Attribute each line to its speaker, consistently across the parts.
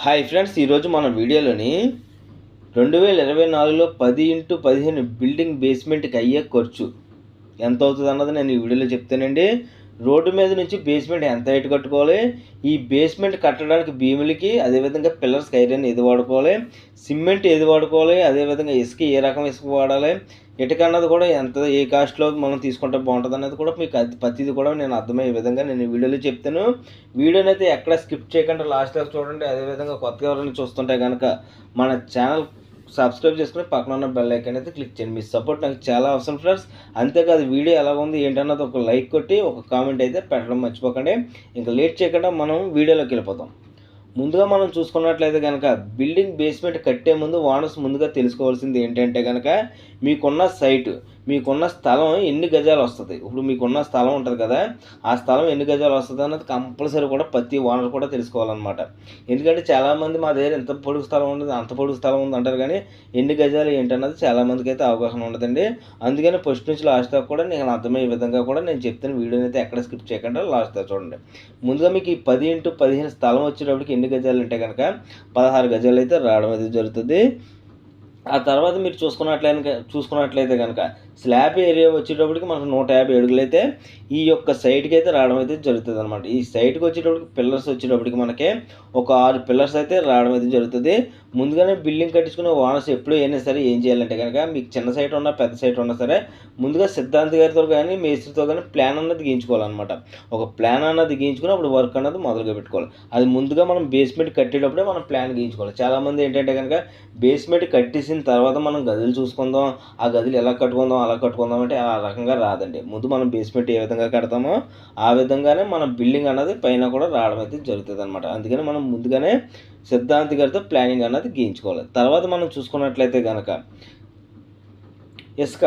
Speaker 1: Hi friends ఈరోజు మన వీడియోలోని రెండు వేల ఇరవై నాలుగులో పది ఇంటూ పదిహేను బిల్డింగ్ బేస్మెంట్కి అయ్యే ఖర్చు. ఎంత అవుతుంది అన్నది నేను ఈ వీడియోలో చెప్తానండి. రోడ్డు మీద నుంచి బేస్మెంట్ ఎంత హైట్ కట్టుకోవాలి? ఈ బేస్మెంట్ కట్టడానికి భీములకి అదేవిధంగా పిల్లర్స్ ఐరన్ ఏది వాడుకోవాలి? సిమెంట్ ఏది వాడుకోవాలి? అదేవిధంగా ఇసుక ఏ రకం ఇసుక వాడాలి? ఇటుక అన్నది కూడా ఎంత ఏ కాస్ట్లో మనం తీసుకుంటే బాగుంటుంది అనేది కూడా మీకు ప్రతిది కూడా నేను అర్థమయ్యే విధంగా నేను వీడియోలో చెప్తాను. వీడియోని అయితే ఎక్కడ స్కిప్ చేయకుండా లాస్ట్ దాకా చూడండి. అదేవిధంగా కొత్తగా ఎవరైనా చూస్తుంటే కనుక మన ఛానల్ సబ్స్క్రైబ్ చేసుకుని పక్కన ఉన్న బెల్ ఐకన్ అయితే క్లిక్ చేయండి. మీ సపోర్ట్ నాకు చాలా అవసరం ఫ్రెండ్స్ అంతేకాదు వీడియో ఎలా ఉంది ఏంటన్నది ఒక లైక్ కొట్టి ఒక కామెంట్ అయితే పెట్టడం మర్చిపోకండి. ఇంకా లేట్ చేయకుండా మనం వీడియోలోకి వెళ్ళిపోతాం. ముందుగా మనం చూసుకున్నట్లయితే కనుక బిల్డింగ్ బేస్మెంట్ కట్టే ముందు ఓనర్స్ ముందుగా తెలుసుకోవాల్సింది ఏంటంటే కనుక మీకున్న సైటు మీకున్న స్థలం ఎన్ని గజాలు వస్తుంది? ఇప్పుడు మీకున్న స్థలం ఉంటుంది కదా ఆ స్థలం ఎన్ని గజాలు వస్తుంది అన్నది కంపల్సరీ కూడా ప్రతి ఓనర్ కూడా తెలుసుకోవాలన్నమాట. ఎందుకంటే చాలామంది మా దగ్గర ఎంత పొడుగు స్థలం ఉండదు అంత పొడుగు స్థలం ఉంది అంటారు కానీ ఎన్ని గజాలు ఏంటన్నది చాలామందికి అయితే అవగాహన ఉండదండి. అందుకని ఫస్ట్ నుంచి లాస్ట్ దాకా కూడా నేను అర్థమయ్యే విధంగా కూడా నేను చెప్తాను వీడియోని అయితే ఎక్కడ స్కిప్ చేయకుండా లాస్ట్ దాకా చూడండి. ముందుగా మీకు ఈ పది ఇంటూ పదిహేను స్థలం వచ్చేటప్పటికి ఎన్ని గజాలు ఉంటే కనుక పదహారు గజాలు అయితే రావడం అయితే జరుగుతుంది. ఆ తర్వాత మీరు చూసుకున్నట్లయితే చూసుకున్నట్లయితే కనుక స్లాబ్ ఏరియా వచ్చేటప్పటికి మనకు నూట యాభై అడుగులైతే ఈ యొక్క సైట్కి అయితే రావడం అయితే జరుగుతుంది అనమాట ఈ సైట్కి వచ్చేటప్పటికి పిల్లర్స్ వచ్చేటప్పటికి మనకి ఒక ఆరు పిల్లర్స్ అయితే రావడం అయితే జరుగుతుంది. ముందుగానే బిల్డింగ్ కట్టించుకునే ఓనర్స్ ఎప్పుడు అయినా సరే ఏం చేయాలంటే కనుక మీకు చిన్న సైట్ ఉన్నా పెద్ద సైట్ ఉన్నా సరే ముందుగా సిద్ధాంత్ గారితో కానీ మేస్త్రితో కానీ ప్లాన్ అన్నది గీయించుకోవాలన్నమాట. ఒక ప్లాన్ అన్నది గీయించుకుని అప్పుడు వర్క్ అన్నది మొదలుగా పెట్టుకోవాలి. అది ముందుగా మనం బేస్మెంట్ కట్టేటప్పుడే మనం ప్లాన్ గీయించుకోవాలి. చాలామంది ఏంటంటే కనుక బేస్మెంట్ కట్టేసిన తర్వాత మనం గదులు చూసుకుందాం ఆ గదులు ఎలా కట్టుకుందాం అలా కట్టుకుందాం అంటే ఆ రకంగా రాదండి. ముందు మనం బేస్మెంట్ ఏ విధంగా కడతామో ఆ విధంగానే మన బిల్డింగ్ అన్నది పైన కూడా రావడం అయితే జరుగుతుంది అనమాట అందుకని మనం ముందుగానే సిద్ధాంతి గారితో ప్లానింగ్ అన్నది గీయించుకోవాలి. తర్వాత మనం చూసుకున్నట్లయితే కనుక ఇసుక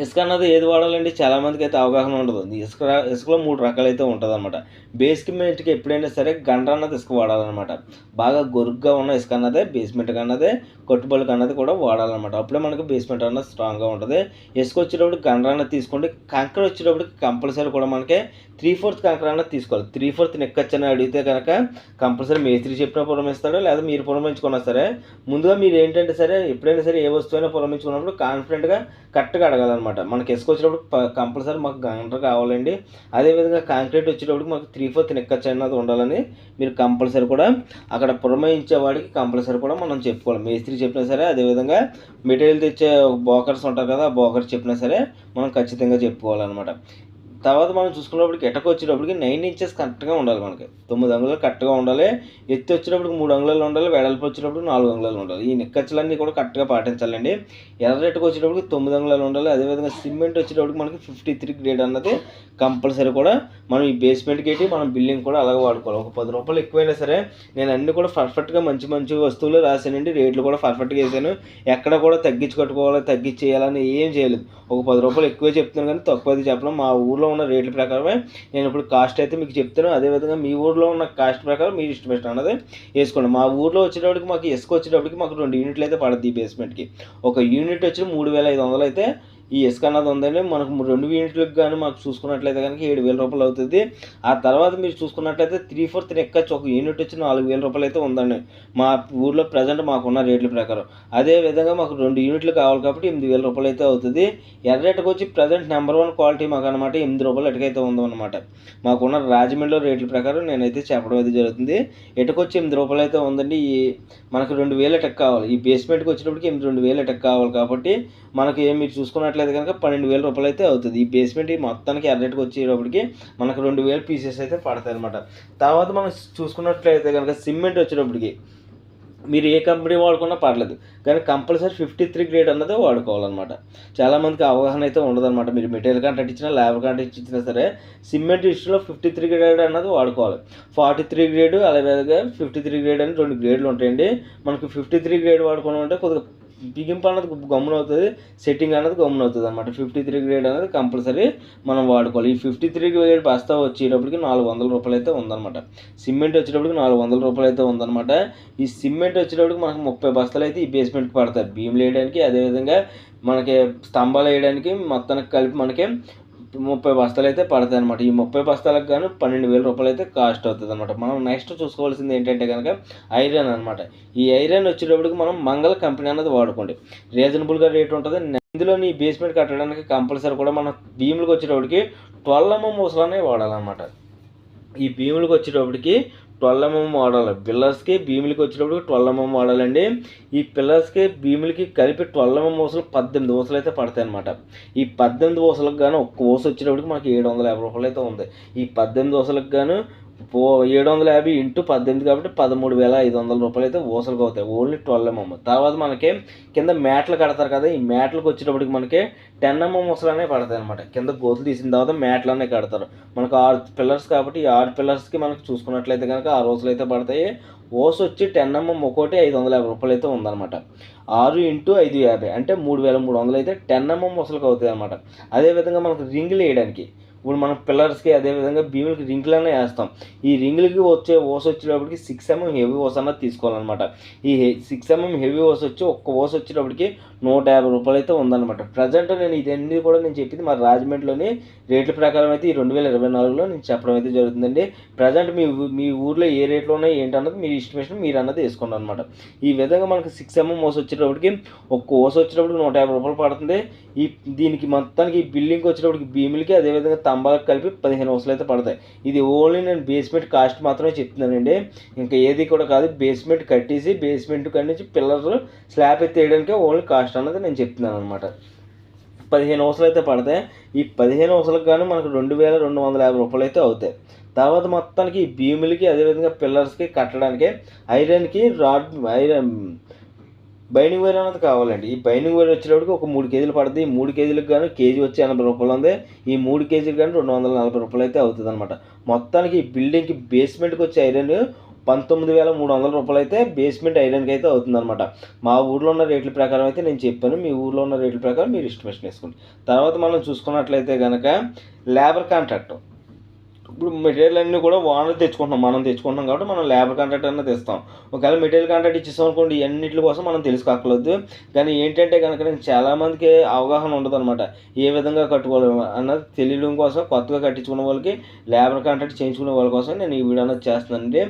Speaker 1: ఇసుక అన్నది ఏది వాడాలంటే చాలామందికి అయితే అవగాహన ఉండదు. ఇసుక ఇసుకలో మూడు రకాలు అయితే ఉంటుంది అనమాట బేస్మెంట్కి ఎప్పుడైనా సరే గంట అన్నది ఇసుక వాడాలన్నమాట. బాగా గొరుగ్గా ఉన్న ఇసుక అన్నదే బేస్మెంట్కి అన్నదే కొట్టుబడికి అన్నది కూడా వాడాలన్నమాట. అప్పుడే మనకి బేస్మెంట్ అన్నది స్ట్రాంగ్గా ఉంటుంది. ఇసుక వచ్చేటప్పుడు గండ్ర అన్నది తీసుకోండి. కంకర వచ్చేటప్పటికి కంపల్సరీ కూడా మనకి త్రీ ఫోర్త్ కంకర అన్నది తీసుకోవాలి. త్రీ ఫోర్త్ నెక్కచ్చని అడిగితే కనుక కంపల్సరీ మేస్త్రి చెప్పిన పురమిస్తాడు లేదా మీరు పురమించుకున్నా సరే ముందుగా మీరు ఏంటంటే సరే ఎప్పుడైనా సరే ఏ వస్తువైనా పురమించుకున్నప్పుడు కాన్ఫిడెంట్గా కరెక్ట్గా అడగాలన్నమాట. మనకి ఇసుక వచ్చేటప్పుడు కంపల్సరీ మాకు గంట కావాలండి. అదేవిధంగా కాంక్రీట్ వచ్చేటప్పుడు మాకు త్రీ ఫోర్త్ నెక్కచ్చు అన్నది ఉండాలని మీరు కంపల్సరీ కూడా అక్కడ పురమాయించే వాడికి కంపల్సరీ కూడా మనం చెప్పుకోవాలి. మేస్త్రి చెప్పినా సరే అదేవిధంగా మెటీరియల్ తెచ్చే బోకర్స్ ఉంటారు కదా ఆ బోకర్స్ చెప్పినా సరే మనం ఖచ్చితంగా చెప్పుకోవాలన్నమాట. తర్వాత మనం చూసుకున్నప్పటికి ఎటకు వచ్చేటప్పటికి నైన్ ఇంచెస్ కరెక్ట్గా ఉండాలి మనకి. తొమ్మిది అంగుళాలు కరెక్ట్గా ఉండాలి. ఎత్తి వచ్చేటప్పటికి మూడు అంగుళాలు ఉండాలి. వెడల్పు వచ్చేటప్పుడు నాలుగు అంగుళాలు ఉండాలి. ఈ నిక్కచ్చులన్నీ కూడా కరెక్ట్గా పాటించాలండి. ఎర్రరెట్టుకు వచ్చేటప్పటికి తొమ్మిది అంగుళాలు ఉండాలి. అదేవిధంగా సిమెంట్ వచ్చేటప్పటికి మనకి ఫిఫ్టీ త్రీ గ్రేడ్ అన్నది కంపల్సరీ కూడా మనం ఈ బేస్మెంట్కి ఎట్టి మనం బిల్డింగ్ కూడా అలాగే వాడుకోవాలి. ఒక పది రూపాయలు ఎక్కువైనా సరే నేను అన్ని కూడా పర్ఫెక్ట్గా మంచి మంచి వస్తువులు రాశానండి. రేట్లు కూడా పర్ఫెక్ట్గా వేసాను ఎక్కడ కూడా తగ్గించి కట్టుకోవాలి తగ్గించేయాలని ఏం చేయలేదు. ఒక పది రూపాయలు ఎక్కువే చెప్తున్నాను కానీ తక్కువ చెప్పడం మా ఊర్లో ఉన్న రేట్ల ప్రకారమే నేను ఇప్పుడు కాస్ట్ అయితే మీకు చెప్తాను. అదేవిధంగా మీ ఊర్లో ఉన్న కాస్ట్ ప్రకారం మీరు ఇష్టమేషన్ అన్నది వేసుకోండి. మా ఊర్లో వచ్చేటప్పటికి మాకు ఇసుక వచ్చేటప్పటికి మాకు రెండు యూనిట్లు అయితే పడుతుంది ఈ బేస్మెంట్కి ఒక యూనిట్ వచ్చి మూడు వేల ఐదు వందలు అయితే ఈ ఇసుక అన్నది ఉందండి. మనకు రెండు యూనిట్లకు కానీ మాకు చూసుకున్నట్లయితే కనుక ఏడు వేల రూపాయలు అవుతుంది. ఆ తర్వాత మీరు చూసుకున్నట్లయితే త్రీ ఫోర్త్ ఎక్కచ్చు ఒక యూనిట్ వచ్చి నాలుగు వేల రూపాయలు అయితే ఉందండి. మా ఊర్లో ప్రజెంట్ మాకున్న రేట్ల ప్రకారం. అదే విధంగా మాకు రెండు యూనిట్లు కావాలి కాబట్టి ఎనిమిది వేల రూపాయలు అయితే అవుతుంది. ఎర్రటికి వచ్చి ప్రజెంట్ నెంబర్ వన్ క్వాలిటీ మాకు అనమాట ఎనిమిది రూపాయలు ఎటుకైతే ఉందన్నమాట. మాకున్న రాజమండ్రిలో రేట్ల ప్రకారం నేనైతే చెప్పడం అయితే జరుగుతుంది. ఎటుకొచ్చి ఎనిమిది రూపాయలు అయితే ఉందండి. ఈ మనకు రెండు వేల ఎటక్ కావాలి. ఈ బేస్మెంట్కి వచ్చినప్పటికి ఎనిమిది రెండు వేలు ఎటక్ కావాలి కాబట్టి మనకి మీరు చూసుకున్నట్లయితే కనుక పన్నెండు వేల రూపాయలు అయితే అవుతుంది. ఈ బేస్మెంట్ మొత్తానికి ఎర్రటికి వచ్చేటప్పటికి మనకు రెండు వేల పీసెస్ అయితే పడతాయి అనమాట తర్వాత మనం చూసుకున్నట్లయితే కనుక సిమెంట్ వచ్చేటప్పటికి మీరు ఏ కంపెనీ వాడుకున్నా పర్లేదు. కానీ కంపల్సరీ ఫిఫ్టీ త్రీ గ్రేడ్ అన్నదే వాడుకోవాలన్నమాట. చాలామందికి అవగాహన అయితే ఉండదన్నమాట. మీరు మెటీరియల్ కాంట్రాక్ట్ ఇచ్చినా లేబర్ కాంట్రాక్ట్ ఇచ్చినా సరే సిమెంట్ ఇష్యూలో ఫిఫ్టీ త్రీ గ్రేడ్ అన్నది వాడుకోవాలి. ఫార్టీ త్రీ గ్రేడ్ అలాగే ఫిఫ్టీ త్రీ గ్రేడ్ అని రెండు గ్రేడ్లు ఉంటాయండి. మనకి ఫిఫ్టీ త్రీ గ్రేడ్ వాడుకోవడం అంటే కొద్దిగా బిగింపు అన్నది గమ్మున అవుతుంది సెట్టింగ్ అనేది గమ్మున అవుతుంది అనమాట ఫిఫ్టీ త్రీ గ్రేడ్ అనేది కంపల్సరీ మనం వాడుకోవాలి. ఈ ఫిఫ్టీ త్రీ గ్రేడ్ బస్తా వచ్చేటప్పటికి నాలుగు వందల రూపాయలు అయితే ఉందన్నమాట. సిమెంట్ వచ్చేటప్పటికి నాలుగు వందల రూపాయలు అయితే ఉందన్నమాట. ఈ సిమెంట్ వచ్చేటప్పటికి మనకు ముప్పై బస్తాలు అయితే ఈ బేస్మెంట్కి పడతాయి. భీములు వేయడానికి అదేవిధంగా మనకి స్తంభాలు వేయడానికి మొత్తానికి కలిపి మనకి ముప్పై బస్తాలు అయితే పడతాయి అనమాట ఈ ముప్పై బస్తాలకు గాను పన్నెండు వేల రూపాయలు అయితే కాస్ట్ అవుతుంది అనమాట మనం నెక్స్ట్ చూసుకోవాల్సింది ఏంటంటే కనుక ఐరన్ అనమాట ఈ ఐరన్ వచ్చేటప్పటికి మనం మంగళ కంపెనీ అన్నది వాడుకోండి. రీజనబుల్గా రేట్ ఉంటుంది. ఇందులో నీ బేస్మెంట్ కట్టడానికి కంపల్సరీ కూడా మనం భీములకు వచ్చేటప్పటికి ట్వల్వ్ ఎంఎం మూసలనే వాడాలన్నమాట. ఈ భీములకు వచ్చేటప్పటికి ట్వెల్వ్ ఎంఎం వాడాలి పిల్లర్స్కి భీములకి వచ్చినప్పుడు ట్వెల్వ్ ఎంఎం వాడాలండి ఈ పిల్లర్స్కి భీములకి కలిపి ట్వెల్వ్ ఎంఎం ఊసలు పద్దెనిమిది ఊసలు అయితే పడతాయి అనమాట ఈ పద్దెనిమిది ఊసలకు గాను ఒక్క ఊస వచ్చినప్పటికి మనకి ఏడు వందల యాభై రూపాయలు అయితే ఉంది. ఈ పద్దెనిమిది ఊసలకు గాను పో ఏడు వందల యాభై ఇంటూ పద్దెనిమిది కాబట్టి పదమూడు వేల ఐదు వందల రూపాయలు అయితే ఊసలకు అవుతాయి ఓన్లీ ట్వెల్వ్ ఎంఎం తర్వాత మనకి కింద మ్యాట్లు కడతారు కదా ఈ మ్యాట్లకు వచ్చేటప్పటికి మనకి టెన్ ఎంఎం ఊసలనే పడతాయి అనమాట కింద గోతులు తీసిన తర్వాత మ్యాట్లనే కడతారు. మనకు ఆరు పిల్లర్స్ కాబట్టి ఈ ఆరు పిల్లర్స్కి మనకు చూసుకున్నట్లయితే కనుక ఆరు ఊసలు అయితే పడతాయి. ఓస్ వచ్చి టెన్ ఎంఎం ఒక్కోటి ఐదు వందల యాభై రూపాయలు అయితే ఉందన్నమాట. ఆరు ఇంటూ ఐదు యాభై అంటే మూడు వేల మూడు వందలు అయితే టెన్ ఎంఎం ముసలకు అవుతాయి అనమాట అదేవిధంగా మనకు రింగులు వేయడానికి ఇప్పుడు మనం పిల్లర్స్కి అదేవిధంగా భీములకి రింగులనే వేస్తాం. ఈ రింగులకి వచ్చే ఓస్ వచ్చేటప్పటికి సిక్స్ ఎంఎం హెవీ ఓస్ అన్నది తీసుకోవాలన్నమాట. ఈ సిక్స్ ఎంఎం హెవీ ఓస్ వచ్చి ఒక్క ఓస్ వచ్చేటప్పటికి నూట యాభై రూపాయలు అయితే ఉందన్నమాట. ప్రజెంట్ నేను ఇదన్నీ కూడా నేను చెప్పింది మా రాజమండ్రిలోని రేట్ల ప్రకారం అయితే ఈ రెండు వేల ఇరవై నాలుగులో నేను చెప్పడం అయితే జరుగుతుందండి. ప్రజెంట్ మీ మీ ఊర్లో ఏ రేట్లో ఉన్నాయి ఏంటన్నది మీ ఇస్టిమేషన్ మీరు అన్నది వేసుకోండి అనమాట ఈ విధంగా మనకు సిక్స్ ఎంఎం ఓస్ వచ్చేటప్పటికి ఒక్క ఓస్ వచ్చేటప్పటికి నూట యాభై రూపాయలు పడుతుంది. ఈ దీనికి మొత్తానికి ఈ బిల్డింగ్కి వచ్చేటప్పటికి భీములకి అదేవిధంగా తంబాలకు కలిపి పదిహేను ఓసులు అయితే పడతాయి. ఇది ఓన్లీ నేను బేస్మెంట్ కాస్ట్ మాత్రమే చెప్తున్నానండి. ఇంకా ఏది కూడా కాదు బేస్మెంట్ కట్టేసి బేస్మెంట్ కట్టించి పిల్లర్లు స్లాబ్ ఎత్తి ఓన్లీ కాస్ట్ అన్నది నేను చెప్తున్నాను అనమాట పదిహేను ఓసులు అయితే పడతాయి. ఈ పదిహేను ఓసులకు కానీ మనకు రెండు వేల రెండు వందల యాభై రూపాయలు అయితే అవుతాయి. తర్వాత మొత్తానికి ఈ భీములకి అదేవిధంగా పిల్లర్స్కి కట్టడానికి ఐరన్కి రాడ్ ఐరన్ బైండింగ్ వైర్ అనేది కావాలండి. ఈ బైండింగ్ వైర్ వచ్చేటప్పటికి ఒక మూడు కేజీలు పడుతుంది. ఈ మూడు కేజీలకు గాను కేజీ వచ్చి ఎనభై రూపాయలు ఉంది. ఈ మూడు కేజీలు కానీ రెండు వందల నలభై రూపాయలు అయితే అవుతుంది అనమాట మొత్తానికి ఈ బిల్డింగ్కి బేస్మెంట్కి వచ్చే ఐరన్ పంతొమ్మిది వేల మూడు వందల రూపాయలు అయితే బేస్మెంట్ ఐరన్కి అయితే అవుతుందన్నమాట. మా ఊర్లో ఉన్న రేట్ల ప్రకారం అయితే నేను చెప్పాను. మీ ఊర్లో ఉన్న రేట్ల ప్రకారం మీరు ఎస్టిమేషన్ వేసుకోండి. తర్వాత మనం చూసుకున్నట్లయితే కనుక లేబర్ కాంట్రాక్ట్ ఇప్పుడు మెటీరియల్ అన్నీ కూడా ఓనర్ తెచ్చుకుంటున్నాం మనం తెచ్చుకుంటున్నాం కాబట్టి మనం లేబర్ కాంట్రాక్ట్ అన్నది ఇస్తాం ఒకవేళ మెటీరియల్ కాంట్రాక్ట్ ఇచ్చేసాం అనుకోండి ఇవన్నిటి కోసం మనం తెలుసుకోక్కర్లేదు కానీ ఏంటంటే కనుక నేను చాలామందికి అవగాహన ఉండదు అనమాట ఏ విధంగా కట్టుకోవాలి అన్నది తెలియడం కోసం కొత్తగా కట్టించుకున్న వాళ్ళకి లేబర్ కాంట్రాక్ట్ చేయించుకునే వాళ్ళ కోసం నేను ఈ వీడియో అనేది చేస్తున్నానండి.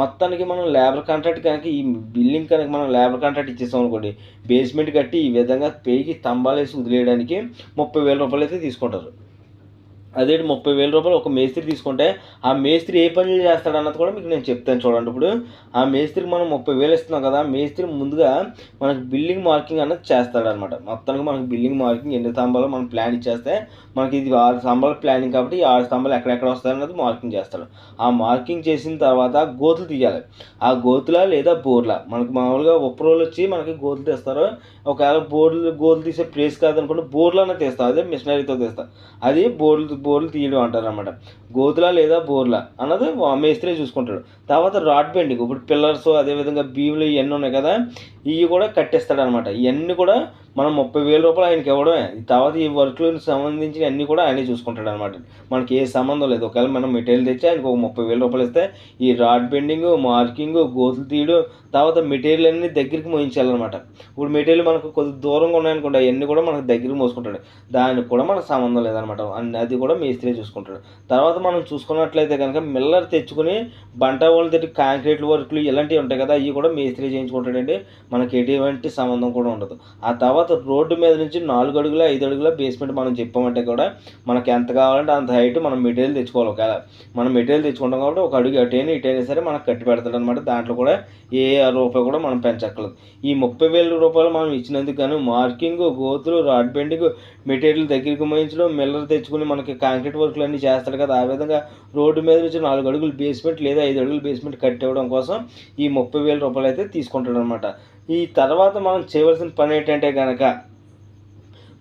Speaker 1: మొత్తానికి మనం లేబర్ కాంట్రాక్ట్ కనుక ఈ బిల్డింగ్ కనుక మనం లేబర్ కాంట్రాక్ట్ ఇచ్చేసాం అనుకోండి బేస్మెంట్ కట్టి ఈ విధంగా పేకి స్తంభాలు వేసి వదిలేయడానికి ముప్పై వేల రూపాయలు అయితే తీసుకుంటారు. అదే ముప్పై వేల రూపాయలు ఒక మేస్త్రి తీసుకుంటే ఆ మేస్త్రి ఏ పనులు చేస్తాడన్నది కూడా మీకు నేను చెప్తాను చూడండి. ఇప్పుడు ఆ మేస్త్రికి మనం ముప్పై వేలు ఇస్తున్నాం కదా మేస్త్రి ముందుగా మనకి బిల్డింగ్ మార్కింగ్ అన్నది చేస్తాడనమాట మొత్తానికి మనకి బిల్డింగ్ మార్కింగ్ ఎన్ని స్తంభాలు మనం ప్లాన్ ఇచ్చేస్తే మనకి ఇది ఆరు స్తంభాల ప్లానింగ్ కాబట్టి ఈ ఆరు స్తంభాలు ఎక్కడెక్కడ వస్తాయన్నది మార్కింగ్ చేస్తాడు. ఆ మార్కింగ్ చేసిన తర్వాత గోతులు తీయాలి. ఆ గోతుల లేదా బోర్ల? మనకు మామూలుగా ఉప్పరోలు వచ్చి మనకి గోతులు తీస్తారు. ఒకవేళ బోర్లు గోతులు తీసే ప్లేస్ కాదనుకుంటే బోర్లు అన్నది తీస్తాం. అదే మిషనరీతో తీస్తాం. అది బోర్లు బోర్లు తీయడం అంటారు అనమాట గోతుల లేదా బోర్ల అన్నది వా- మేస్త్రి చూసుకుంటాడు. తర్వాత రాడ్ బెండింగ్ ఇప్పుడు పిల్లర్స్ అదేవిధంగా బీములు ఇవన్నీ ఉన్నాయి కదా ఇవి కూడా కట్టేస్తాడు అనమాట ఇవన్నీ కూడా మనం ముప్పై వేల రూపాయలు ఆయనకి ఇవ్వడమే. తర్వాత ఈ వర్క్లకు సంబంధించిన అన్నీ కూడా ఆయనే చూసుకుంటాడు అనమాట మనకి ఏ సంబంధం లేదు. ఒకవేళ మనం మెటీరియల్ తెచ్చి ఆయనకు ఒక ముప్పై వేల రూపాయలు ఇస్తే ఈ రాడ్ బెండింగ్ మార్కింగ్ గోతులు తీయడం తర్వాత మెటీరియల్ అన్ని దగ్గరికి మోయించాలన్నమాట. ఇప్పుడు మెటీరియల్ మనకు కొద్ది దూరంగా ఉన్నాయనుకోండి అవన్నీ కూడా మనకు దగ్గరికి మోసుకుంటాడు. దానికి కూడా మనకు సంబంధం లేదనమాట అన్ని- అది కూడా మేస్త్రి చూసుకుంటాడు. తర్వాత మనం చూసుకున్నట్లయితే కనుక మిల్లర్ తెచ్చుకుని బంట వాళ్ళు తెచ్చి కాంక్రీట్ వర్క్లు ఇలాంటివి ఉంటాయి కదా అవి కూడా మేస్త్రి చేయించుకుంటాడండి. మనకి ఎటువంటి సంబంధం కూడా ఉండదు. ఆ తర్వాత రోడ్డు మీద నుంచి నాలుగు అడుగుల ఐదు అడుగుల బేస్మెంట్ మనం చెప్పామంటే కూడా మనకి ఎంత కావాలంటే అంత హైట్ మనం మెటీరియల్ తెచ్చుకోవాలి. ఒకవేళ మనం మెటీరియల్ తెచ్చుకుంటాం కాబట్టి ఒక అడుగు అటైనా ఇటైనా సరే మనకు కట్టి పెడతాడు అనమాట దాంట్లో కూడా ఏ రూపాయి కూడా మనం పెంచక్కర్లేదు. ఈ ముప్పై వేల రూపాయలు మనం ఇచ్చినందుకు కానీ మార్కింగ్ గోతులు రాడ్ బెండింగ్ మెటీరియల్ దగ్గరికి మోయించడం మిల్లర్ తెచ్చుకుని మనకి కాంక్రీట్ వర్క్లు అన్నీ చేస్తాడు కదా. ఆ విధంగా రోడ్డు మీద నుంచి నాలుగు అడుగులు బేస్మెంట్ లేదా ఐదు అడుగులు బేస్మెంట్ కట్టివ్వడం కోసం ఈ ముప్పై వేల రూపాయలు అయితే తీసుకుంటాడు అనమాట ఈ తర్వాత మనం చేయవలసిన పని ఏంటంటే కనుక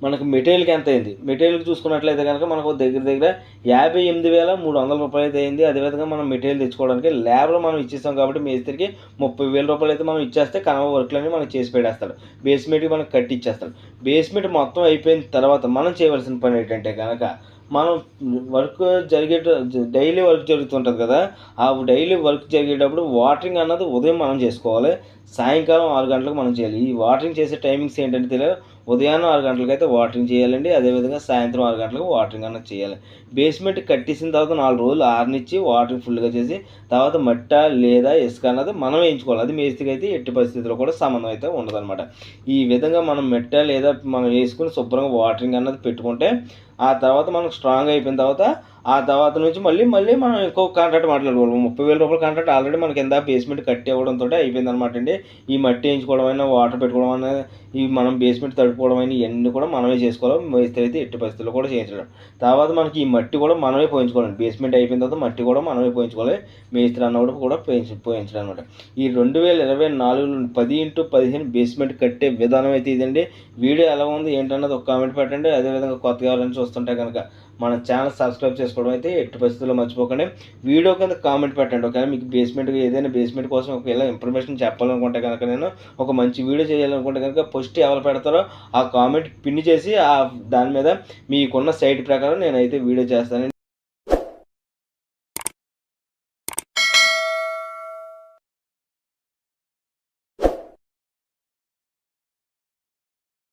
Speaker 1: మనకు మెటీరియల్కి ఎంత అయింది? మెటీరియల్కి చూసుకున్నట్లయితే కనుక మనకు దగ్గర దగ్గర యాభై ఎనిమిది వేల మూడు వందల రూపాయలు అయితే అయింది. అదేవిధంగా మనం మెటీరియల్ తెచ్చుకోవడానికి ల్యాబ్లో మనం ఇచ్చేస్తాం కాబట్టి మేస్త్రికి ముప్పై వేల రూపాయలు అయితే మనం ఇచ్చేస్తే కనవ వర్క్లన్నీ మనం చేసి పెట్టేస్తాడు. బేస్మెంట్కి మనం కట్టి ఇచ్చేస్తాడు బేస్మెంట్ మొత్తం అయిపోయిన తర్వాత మనం చేయవలసిన పని ఏంటంటే కనుక మనం వర్క్ జరిగే డైలీ వర్క్ జరుగుతుంటుంది కదా ఆ డైలీ వర్క్ జరిగేటప్పుడు వాటరింగ్ అన్నది ఉదయం మనం చేసుకోవాలి సాయంకాలం ఆరు గంటలకు మనం చేయాలి. ఈ వాటరింగ్ చేసే టైమింగ్స్ ఏంటంటే తెలియదు ఉదయాన్నే ఆరు గంటలకు అయితే వాటరింగ్ చేయాలండి. అదేవిధంగా సాయంత్రం ఆరు గంటలకు వాటరింగ్ అన్నది చేయాలి. బేస్మెంట్ కట్టేసిన తర్వాత నాలుగు రోజులు ఆరనిచ్చి వాటరింగ్ ఫుల్గా చేసి తర్వాత మట్ట లేదా ఇసుక అన్నది మనం వేయించుకోవాలి. అది మేస్త్రికి అయితే ఎట్టి పరిస్థితుల్లో కూడా సంబంధం అయితే ఉండదన్నమాట. ఈ విధంగా మనం మెట్ట లేదా మనం వేసుకుని శుభ్రంగా వాటరింగ్ అన్నది పెట్టుకుంటే ఆ తర్వాత మనం స్ట్రాంగ్ అయిపోయిన తర్వాత ఆ తర్వాత నుంచి మళ్ళీ మళ్ళీ మనం ఇంకో కాంట్రాక్ట్ మాట్లాడుకోవాలి. ముప్పై వేల రూపాయల కాంట్రాక్ట్ ఆల్రెడీ మనకి ఎంత బేస్మెంట్ కట్టి ఇవ్వడంతో అయిపోయింది అనమాట అండి. ఈ మట్టి వేయించుకోవడం అయినా వాటర్ పెట్టుకోవడం అయినా ఈ మనం బేస్మెంట్ తడుపుకోవడం అయినా ఇవన్నీ కూడా మనమే చేసుకోవాలి. మేస్త్రి అయితే ఎట్టి పరిస్థితుల్లో కూడా చేయించడం తర్వాత మనకి ఈ మట్టి కూడా మనమే పోయించుకోవాలి. బేస్మెంట్ అయిపోయిన తర్వాత మట్టి కూడా మనమే పోయించుకోవాలి. మేస్త్రి అన్నప్పుడు కూడా పోయించ పోయించడం అనమాట ఈ రెండు వేల ఇరవై నాలుగు పది ఇంటూ పదిహేను బేస్మెంట్ కట్టే విధానం అయితే ఇదండి. వీడియో ఎలా ఉంది ఏంటన్నది ఒక కామెంట్ పెట్టండి. అదేవిధంగా కొత్తగా ఎవరైనా చూస్తుంటే కనుక మన ఛానల్ సబ్స్క్రైబ్ చేసుకోవడం అయితే ఎట్టి పరిస్థితుల్లో మర్చిపోకండి. వీడియో కింద కామెంట్ పెట్టండి ఒకవేళ మీకు బేస్మెంట్ ఏదైనా బేస్మెంట్ కోసం ఒకవేళ ఇన్ఫర్మేషన్ చెప్పాలనుకుంటే కనుక నేను ఒక మంచి వీడియో చేయాలనుకుంటే కనుక ఫస్ట్ ఎవరు పెడతారో ఆ కామెంట్ పిన్ చేసి ఆ దాని మీద మీకున్న సైట్ ప్రకారం నేనైతే వీడియో చేస్తానండి